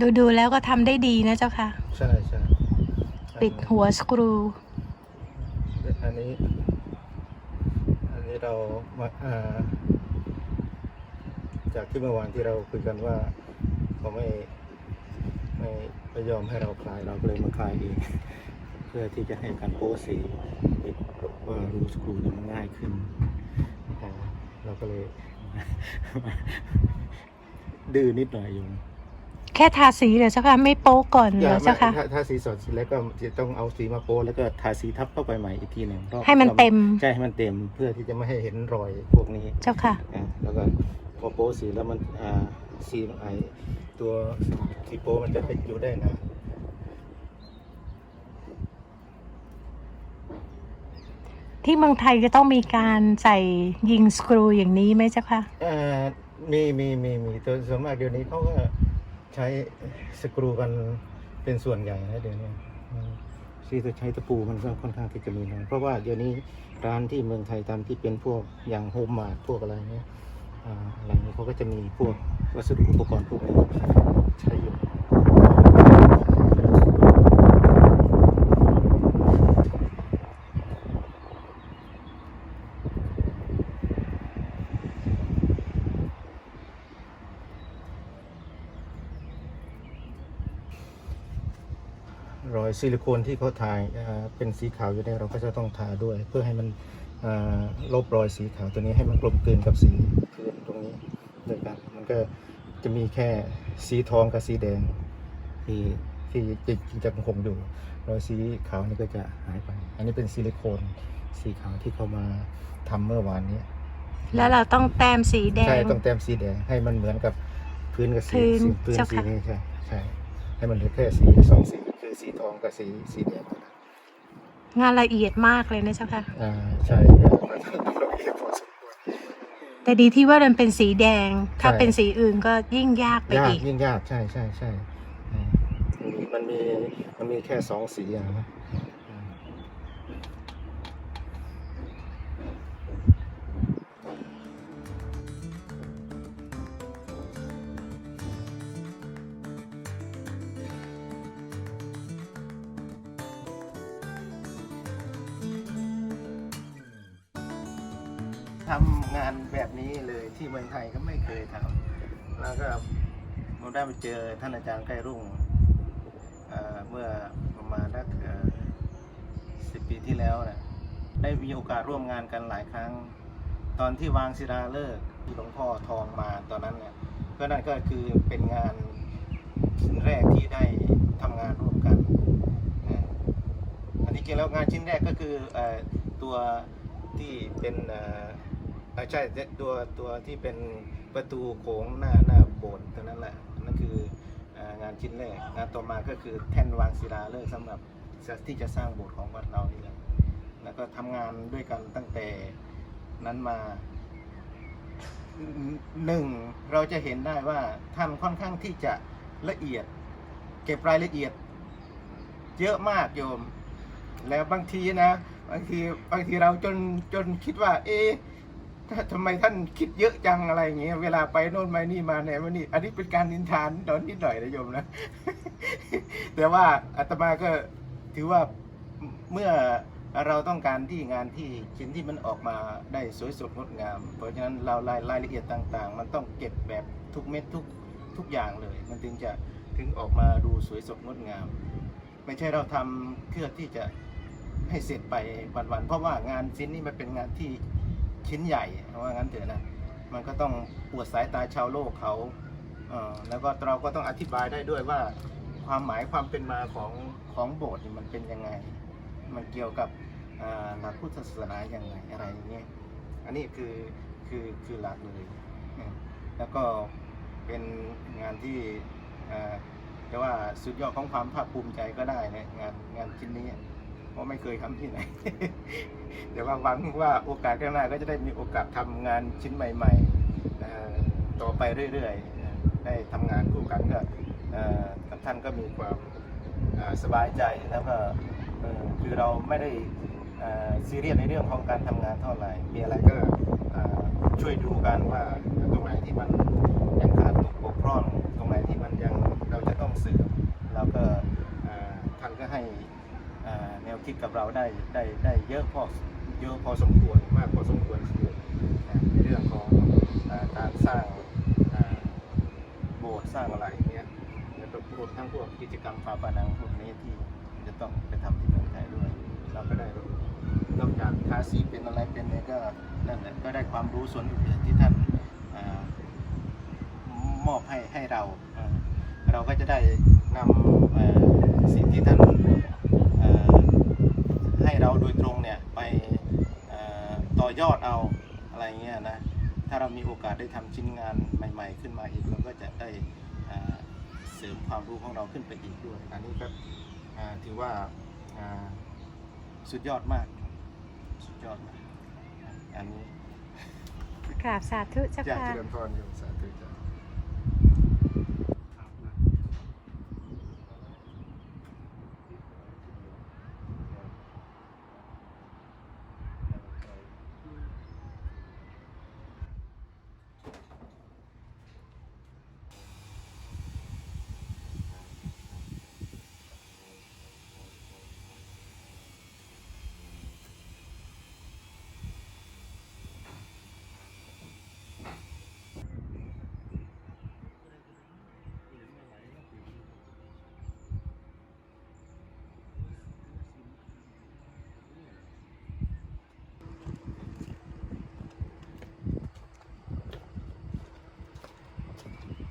ดูดูๆแล้วก็ทำได้ดีนะเจ้าค่ะ ใช่ใช่ปิดหัวสกรู อันนี้ อันนี้เรามาอ่าจากที่เมื่อวานที่เราคุยกันว่าเขาไม่ไม่ไม่ยอมให้เราคลายเราก็เลยมาคลายเองเพื่อที่จะให้การโป้สีปิดว่ารูสกรูเนี่ยมันง่ายขึ้นอ่าเราก็เลยดื้อนิดหน่อยอยู่ แค่ทาสีเหรอเจ้าค่ะไม่โป๊กก่อนเหรอเจ้าค่ะถ้าถ้าสีสดเสร็จแล้วก็จะต้องเอาสีมาโป้แล้วก็ทาสีทับเข้าไปใหม่อีกทีหนึ่งรอบให้มันเต็ม ใช่ให้มันเต็มเพื่อที่จะไม่ให้เห็นรอยพวกนี้เจ้าค่ะอะแล้วก็พอโป้สีแล้วมันอ่าสีไอตัวสีโป้มันจะเป็นอยู่ได้นานที่เมืองไทยจะต้องมีการใส่ยิงสกรูอย่างนี้ไหมเจ้าค่ะอ่ามีมีมีมีตัวส่วนมากเดี๋ยวนี้เขาก็ ใช้สกรูกันเป็นส่วนใหญ่นะเดี๋ยวนี้ที่จะใช้ตะปูมันก็ค่อนข้างที่จะมีน้อยเพราะว่าเดี๋ยวนี้ร้านที่เมืองไทยตามที่เป็นพวกอย่างโฮมมาร์ทพวกอะไรเนี้ยออะไรเนี้ยเขาก็จะมีพวกวัสดุอุปกรณ์พวกนี้ใช้อยู่ รอยซิลิโคนที่เขาทาอ่าเป็นสีขาวอยู่เนี่ยเราก็จะต้องทาด้วย เพื่อให้มันอ่าลบรอยสีขาวตัวนี้ให้มันกลมกลืนกับสีพื้นตรงนี้ด้วยกัน มันก็จะมีแค่สีทองกับสีแดงที่ที่จะจะคงอยู่รอยสีขาวนี่ก็จะหายไป อันนี้เป็นซิลิโคนสีขาวที่เขามาทำเมื่อวานนี้ แล้วเราต้องแต้มสีแดใช่งต้องแต้มสีแดงให้มันเหมือนกับพื้นกับสีพื้นสีพื้นเจ้าสีค่ะนี้ใช่ใช่ให้มันเหลือแค่สีสองสี คือสีทองกับสีสีแดงเท่านั้นงานละเอียดมากเลยนะเจ้าค่ะ อ่าใช่ครับมันต้องละเอียดพอสมควร แต่ดีที่ว่ามันเป็นสีแดง ถ้าใช่ เป็นสีอื่นก็ยิ่งยากไปยากอีก ยิ่งยากใช่ใช่ใช่อืมมันมีมันมีแค่สองสีอะนะ ทำงานแบบนี้เลยที่เมืองไทยก็ไม่เคยทำแล้วก็ผมได้มาเจอท่านอาจารย์ไกรรุ่งเมื่อประมาณสักสิบปีที่แล้วนะได้มีโอกาสร่วมงานกันหลายครั้ง ตอนที่วางศิลาฤกษ์ที่หลวงพ่อทองมาตอนนั้นเนี่ยก็นั่นก็คือเป็นงานชิ้นแรกที่ได้ทำงานร่วมกันอันที่จริงแล้วงานชิ้นแรกก็คืออตัวที่เป็น อ่าใช่ตัวตัวที่เป็นประตูโค้งหน้าหน้าโบสถ์ตัวนั้นแหละนั่นคืออ่างานชิ้นแรกงานต่อมาก็คือแท่นวางศิลาฤกษ์สำหรับที่จะสร้างโบสถ์ของวัดเรานี่แหละแล้วก็ทำงานด้วยกันตั้งแต่นั้นมาหนึ่งเราจะเห็นได้ว่าท่านค่อนข้างที่จะละเอียด เก็บรายละเอียด เยอะมากโยม แล้วบางทีนะ บางทีบางทีเราจนจนคิดว่า เอ๊ ถ้าทำไมท่านคิดเยอะจังอะไรอย่างเงี้ยเวลาไปโน่นไปนี่มาเนี่ยวันนี้อันนี้เป็นการนินทานตอนนิดหน่อยนะโยมนะ แต่ว่าอาตมาก็ถือว่าเมื่อเราต้องการที่งานที่ชิ้นที่มันออกมาได้สวยสดงดงาม เพราะฉะนั้นเรารายรายละเอียดต่างๆ มันต้องเก็บแบบทุกเม็ดทุกทุกอย่างเลย มันถึงจะถึงออกมาดูสวยสดงดงาม ไม่ใช่เราทำเพื่อที่จะให้เสร็จไปวันๆเพราะว่างานชิ้นนี้มันเป็นงานที่ ชิ้นใหญ่ว่างั้นเถอะนะมันก็ต้องปวดสายตาชาวโลกเขาเออแล้วก็เราก็ต้องอธิบายได้ด้วยว่า ความหมายความเป็นมาของของโบสถ์มันเป็นยังไง มันเกี่ยวกับหลักพุทธศาสนาอย่างไรอะไรอย่างเงี้ยอันนี้คือคือคือหลักเลย แล้วก็เป็นงานที่จะว่าสุดยอดของความภาคภูมิใจก็ได้นะงานงานชิ้นนี้ ราะไม่เคยทำที่ไหน แต่ว่าหวังว่าโอกาสข้างหน้าก็จะได้มีโอกาสทำงานชิ้นใหม่ๆต่อไปเรื่อยๆ ได้ทำงานคู่กันก็กับท่านก็มีความสบายใจแล้วก็คือเราไม่ได้ซีเรียสในเรื่องของการทำงานเท่าไหร่ มีอะไรก็ช่วยดูกันว่าตรงไหนที่มันยังขาดตกบกพร่อง ตรงไหนที่มันยังเราจะต้องเสริมเราก็ท่านก็ให้ นวคิดกับเราได้ได้ได้เยอะพอเยอะพอสมควรมากพอสมควรคือในเรื่องของการสร้างโบสถ์สร้างอะไรเงี้ยแล้วก็รวมทั้งพวกกิจกรรมฝาผนังพวกนี้ที่จะต้องไปทำที่เมืองไทยด้วย เราก็ได้นอกจากทาสีเป็นอะไรเป็นเนี่ยก็นั่นแหละก็ได้ความรู้ส่วนอื่นๆที่ท่านอมอบให้ให้เรา เราก็จะได้นำสิ่งที่ท่าน เราโดยตรงเนี่ยไปเอ่อต่อยอดเอาอะไรเงี้ยนะถ้าเรามีโอกาสได้ทำชิ้นงานใหม่ ๆ ขึ้นมาอีกเราก็จะได้อ่าเสริมความรู้ของเราขึ้นไปอีกด้วย อันนี้ก็อ่าถือว่าอ่าสุดยอดมาก สุดยอดมากอันนี้กราบสาธุเจ้าอยากค่ะเจริญพรโยมสาธุ